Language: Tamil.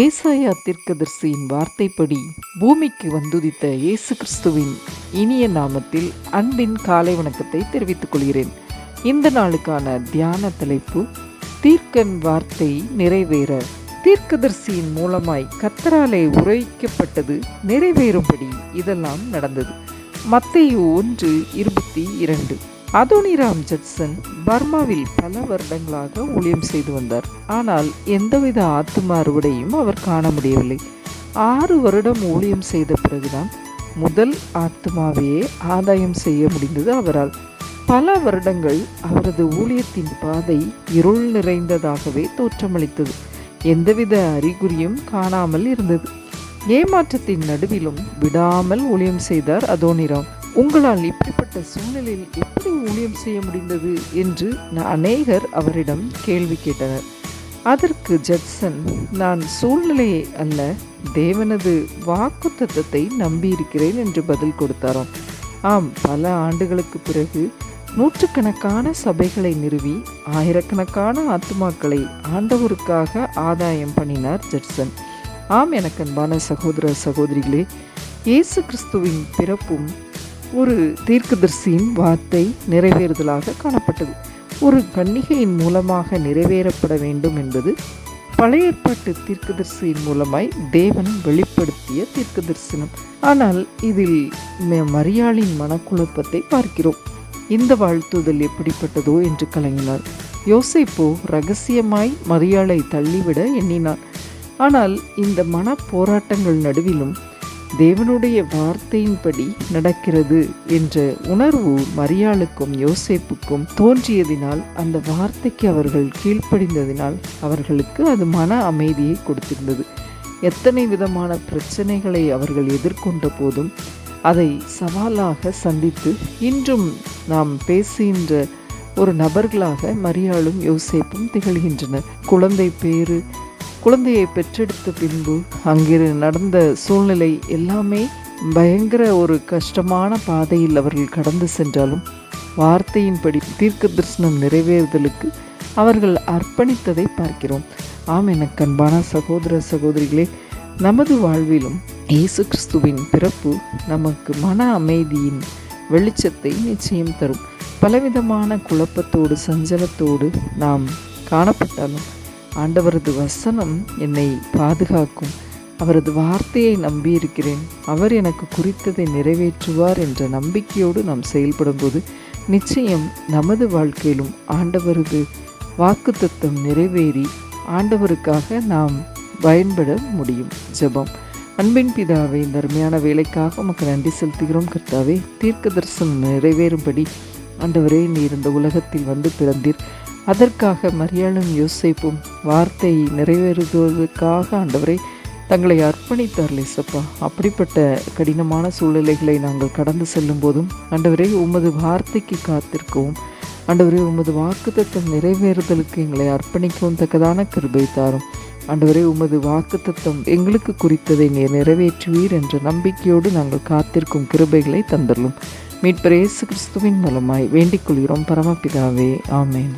ஏசாயா தீர்க்கதரிசியின் வார்த்தைப்படி பூமிக்கு வந்துதித்த இயேசு கிறிஸ்துவின் இனிய நாமத்தில் அன்பின் காலை வணக்கத்தை தெரிவித்துக் கொள்கிறேன். இந்த நாளுக்கான தியான தலைப்பு தீர்க்கன் வார்த்தை நிறைவேற. தீர்க்கதரிசியின் மூலமாய் கத்தராலே உரைக்கப்பட்டது நிறைவேறும்படி இதெல்லாம் நடந்தது. மத்தையு ஒன்று இருபத்தி இரண்டு. அதோனிராம் ஜட்சன் பர்மாவில் பல வருடங்களாக ஊழியம் செய்து வந்தார். ஆனால் எந்தவித ஆத்தும அறுவடையும் அவர் காண முடியவில்லை. ஆறு வருடம் ஊழியம் செய்த பிறகுதான் முதல் ஆத்மாவையே ஆதாயம் செய்ய முடிந்தது அவரால். பல வருடங்கள் அவரது ஊழியத்தின் பாதை இருள் நிறைந்ததாகவே தோற்றமளித்தது. எந்தவித அறிகுறியும் காணாமல் இருந்தது. ஏமாற்றத்தின் நடுவிலும் விடாமல் ஊழியம் செய்தார் அதோனிராம் உங்களால் இப்படிப்பட்ட சூழ்நிலையில் எப்படி ஊழியம் செய்ய முடிந்தது என்று அநேகர் அவரிடம் கேள்வி கேட்டனர். அதற்கு ஜட்சன் நான் சூழ்நிலையை அல்ல தேவனது வாக்கு தத்துவத்தை நம்பியிருக்கிறேன் என்று பதில் கொடுத்தாராம். ஆம் பல ஆண்டுகளுக்கு பிறகு நூற்றுக்கணக்கான சபைகளை நிறுவி ஆயிரக்கணக்கான ஆத்மாக்களை ஆண்டவருக்காக ஆதாயம் பண்ணினார் ஜட்சன். ஆம் எனக்கு அன்பான சகோதர சகோதரிகளே இயேசு கிறிஸ்துவின் பிறப்பும் ஒரு தீர்க்கதரிசியின் வார்த்தை நிறைவேறுதலாக காணப்பட்டது. ஒரு கன்னிகையின் மூலமாக நிறைவேறப்பட வேண்டும் என்பது பழைய ஏற்பாட்டு தீர்க்கதரிசியின் மூலமாய் தேவன் வெளிப்படுத்திய தீர்க்க தரிசனம் ஆனால் இதில் மரியாளின் மனக்குழப்பத்தை பார்க்கிறோம். இந்த வாழ்த்துதல் எப்படிப்பட்டதோ என்று கலங்கினார். யோசிப்போ ரகசியமாய் மரியாளை தள்ளிவிட எண்ணினார். ஆனால் இந்த மன போராட்டங்கள் நடுவிலும் தேவனுடைய வார்த்தையின்படி நடக்கிறது என்ற உணர்வு மரியாளுக்கும் யோசேப்புக்கும் தோன்றியதினால் அந்த வார்த்தைக்கு அவர்கள் கீழ்ப்படிந்ததினால் அவர்களுக்கு அது மன அமைதியை கொடுத்திருந்தது. எத்தனை விதமான பிரச்சனைகளை அவர்கள் எதிர்கொண்ட போதும் அதை சவாலாக சந்தித்து இன்றும் நாம் பேசுகின்ற ஒரு நபர்களாக மரியாளும் யோசேப்பும் திகழ்கின்றனர். குழந்தை பேரு குழந்தையை பெற்றெடுத்த பின்பு அங்கிரு நடந்த சூழ்நிலை எல்லாமே பயங்கர ஒரு கஷ்டமான பாதையில் அவர்கள் கடந்து சென்றாலும் வார்த்தையின்படி தீர்க்க தரிசனம் நிறைவேறுதலுக்கு அவர்கள் அர்ப்பணித்ததை பார்க்கிறோம். ஆம் எனக்கு அன்பான சகோதர சகோதரிகளே நமது வாழ்விலும் இயேசு கிறிஸ்துவின் பிறப்பு நமக்கு மன அமைதியின் வெளிச்சத்தை நிச்சயம் தரும். பலவிதமான குழப்பத்தோடு சஞ்சலத்தோடு நாம் காணப்பட்டாலும் ஆண்டவரது வசனம் என்னை பாதுகாக்கும். அவரது வார்த்தையை நம்பியிருக்கிறேன். அவர் எனக்கு குறித்ததை நிறைவேற்றுவார் என்ற நம்பிக்கையோடு நாம் செயல்படும்போது நிச்சயம் நமது வாழ்க்கையிலும் ஆண்டவரது வாக்கு தத்துவம் நிறைவேறி ஆண்டவருக்காக நாம் பயன்பட முடியும். ஜெபம். அன்பின் பிதாவை இந்த அருமையான வேலைக்காக உமக்கு நன்றி செலுத்துகிறோம். கர்த்தாவே தீர்க்க தரிசனம் நிறைவேறும்படி ஆண்டவரே நீ இந்த உலகத்தில் வந்து பிறந்தீர். அதற்காக மரியாளும் யோசிப்பும் வார்த்தையை நிறைவேறுவதற்காக ஆண்டவரை தங்களை அர்ப்பணித்தார் சப்பா அப்படிப்பட்ட கடினமான சூழ்நிலைகளை நாங்கள் கடந்து செல்லும் போதும் ஆண்டவரே உமது வார்த்தைக்கு காத்திருக்கவும். ஆண்டவரே உமது வாக்கு தத்துவம் நிறைவேறுதலுக்கு எங்களை அர்ப்பணிக்கவும் தக்கதான கிருபை தாரும். ஆண்டவரே உமது வாக்கு தத்துவம் எங்களுக்கு குறித்ததை நீர் நிறைவேற்றுவீர் என்ற நம்பிக்கையோடு நாங்கள் காத்திருக்கும் கிருபைகளை மீட்பு இயேசு கிறிஸ்துவின் மூலமாய் வேண்டிக் கொள்கிறோம். பரமபிதாவே ஆமேன்.